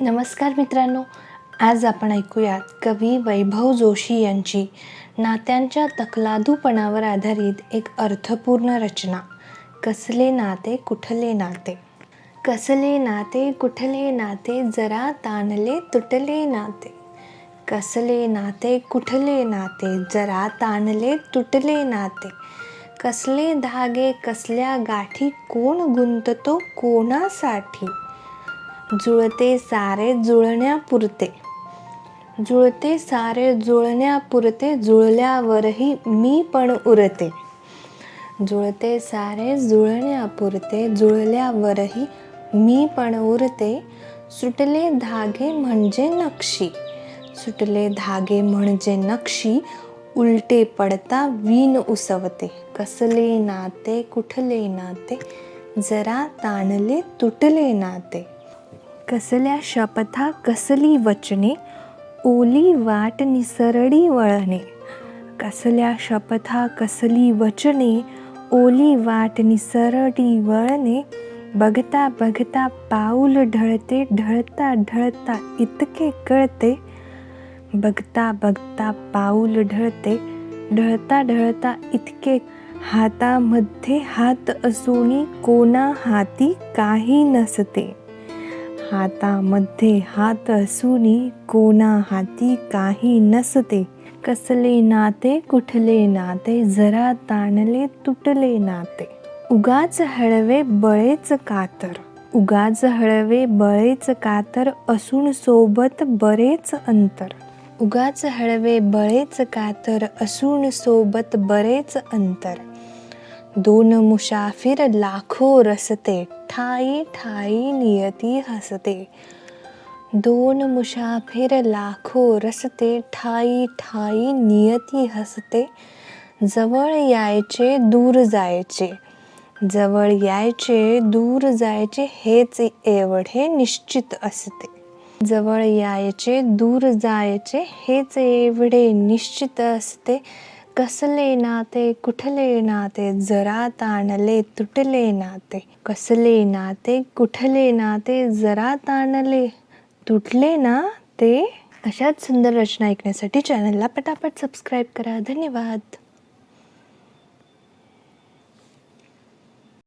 नमस्कार मित्रांनो आज आपण ऐकूयात कवी वैभव जोशी यांची नात्यांच्या तकलादूपणावर आधारित एक अर्थपूर्ण रचना कसले नाते कुठले नाते? कसले नाते कुठले नाते? जरा ताणले तुटले नाते. कसले नाते कुठले नाते? जरा ताणले तुटले नाते. कसले धागे कसल्या गाठी कोण गुंततो कोणासाठी? जुळते सारे जुळण्यापुरते. जुळते सारे जुळण्यापुरते जुळल्यावरही मी पण उरते. जुळते सारे जुळण्यापुरते जुळल्यावरही मी पण उरते. सुटले धागे म्हणजे नक्षी. सुटले धागे म्हणजे नक्षी उलटे पडता वीण उसवते. कसले नाते कुठले नाते? जरा ताणले तुटले नाते. कसल्या शपथा कसली वचने ओली वाट निसरडी वळणे. कसल्या शपथा कसली वचने ओली वाट निसरडी वळणे. बघता बघता पाऊल ढळते ढळता ढळता इतके कळते. बघता बघता पाऊल ढळते ढळता ढळता इतके हातामध्ये हात असूनी कोणा हाती काही नसते. हातामध्ये हात असूनी कोणा हाती काही नसते. कसले नाते कुठले नाते जरा ताणले तुटले नाते. उगाच हळवे बळेच कातर. उगाच हळवे बळेच कातर असून सोबत बरेच अंतर. उगाच हळवे बळेच कातर असून सोबत बरेच अंतर. दोन मुसाफिर लाखो रसते ठाई ठाई नियती हसते। दोन मुसाफिर लाखो रसते ठाई ठाई नियती हसते। जवळ यायचे दूर जायचे। जवळ यायचे दूर जायचे हेच एवढे निश्चित असते। जवळ यायचे दूर जायचे हेच एवढे निश्चित असते। कसले नाते कुठले नाते जरा ताणले तुटले नाते कसले नाते कुठले नाते जरा ताणले तुटले ना ते. अशाच सुंदर रचना ऐकण्यासाठी चॅनलला पटापट सबस्क्राईब करा. धन्यवाद.